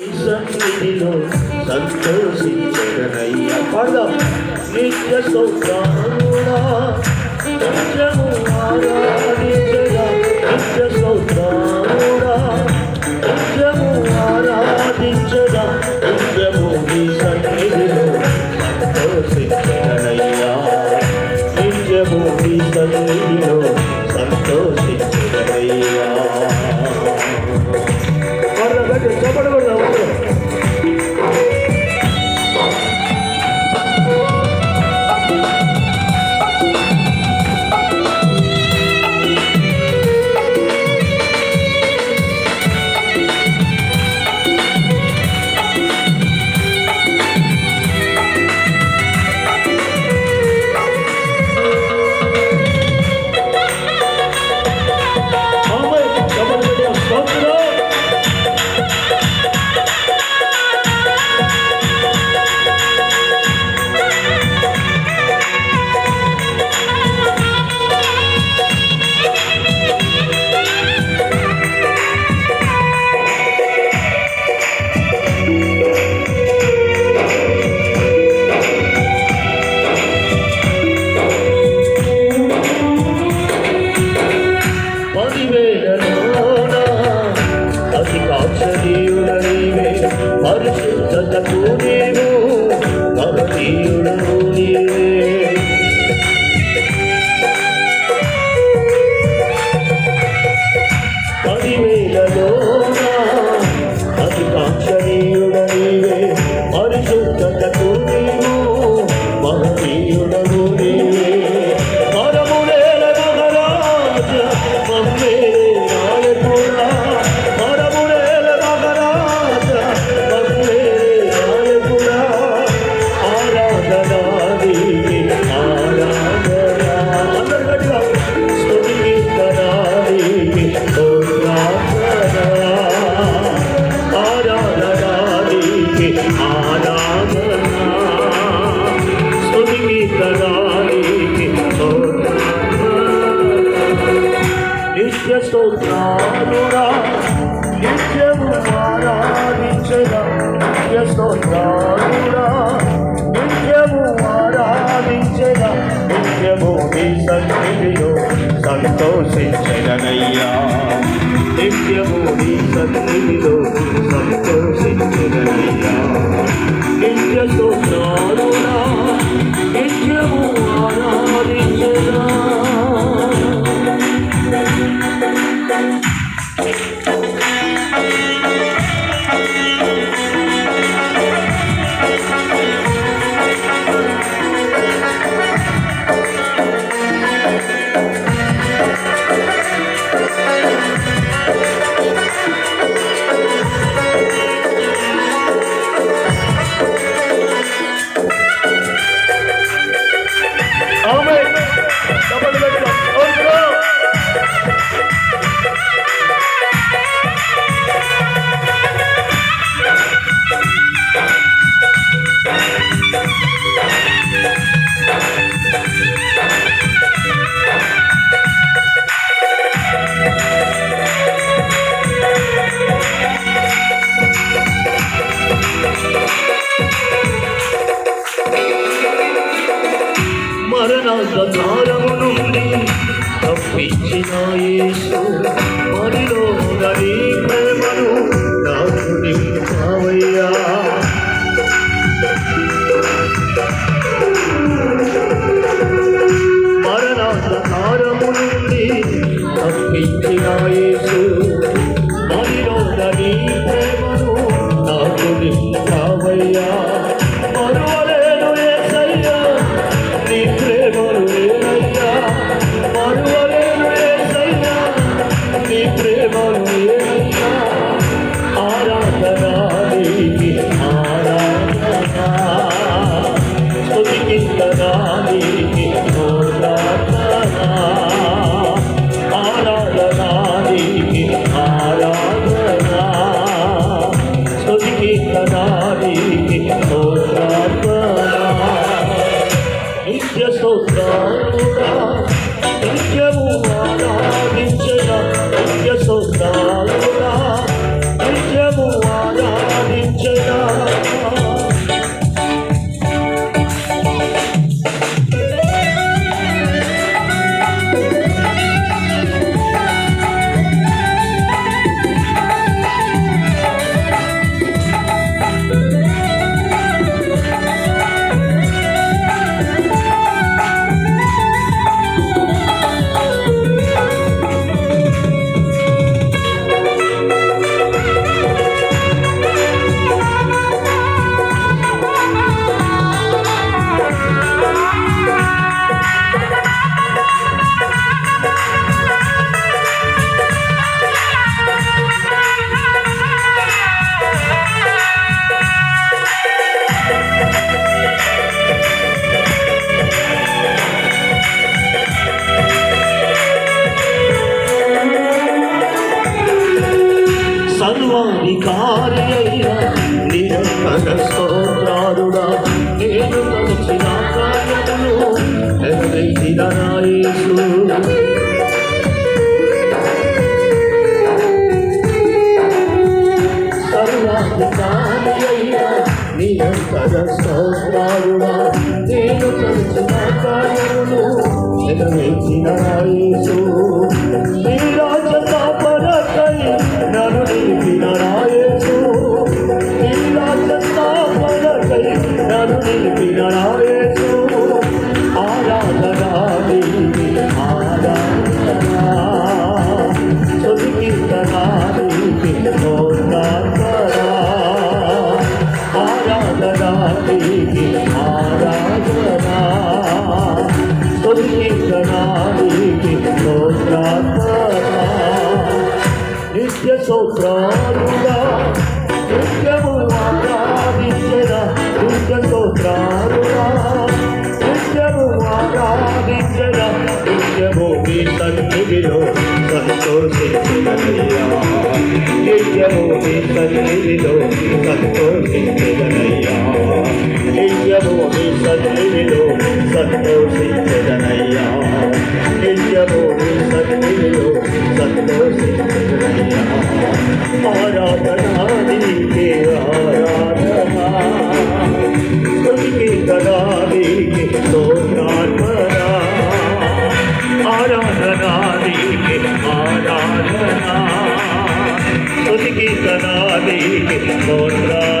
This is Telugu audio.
సన్నిధిలో సంతోషించగనయ్యా పాడదాం. నిత్య స్తోత్రముడా నిత్యము ఆరాధించగా. నిత్య స్తోత్రముడా నిత్యము ఆరాధించగా. నిత్యము నీ సన్నిధిలో సంతోషించగనయ్యా నిత్యము నీ సన్నిధిలో సంతోషించగనయ్యా పర్లేదు చెప్పడం స్తోత్రాలురా నిత్యము ఆరాధించగా నిత్య స్తోత్రాలురా నిత్యము ఆరాధించగా నిత్యము నీ సన్నిధిలో సంతోషించగనయ్యా నిత్యము నీ సన్నిధిలో సంతోషించగనయ్యా నిత్య స్తోత్రాలురా నిత్యము ఆరాధించగా Thank you. యేసు మరిలో నీ ప్రేమను నాకు తప్పించినాయే olho Nina. స్తోత్రాలుగా నిత్యము ఆరాధించరా నిత్య స్తోత్రాలుగా నిత్యము ఆరాధించరా నిత్యము మీ సన్నిధిలో సంతోషించదయ్యా నిత్యము మీ సన్నిధిలో సంతోషించదయ్యా నిత్యము మీ సన్నిధిలో సంతోషించ ఆరాధనా స్తుతికి సదా దేవి స్తోత్రా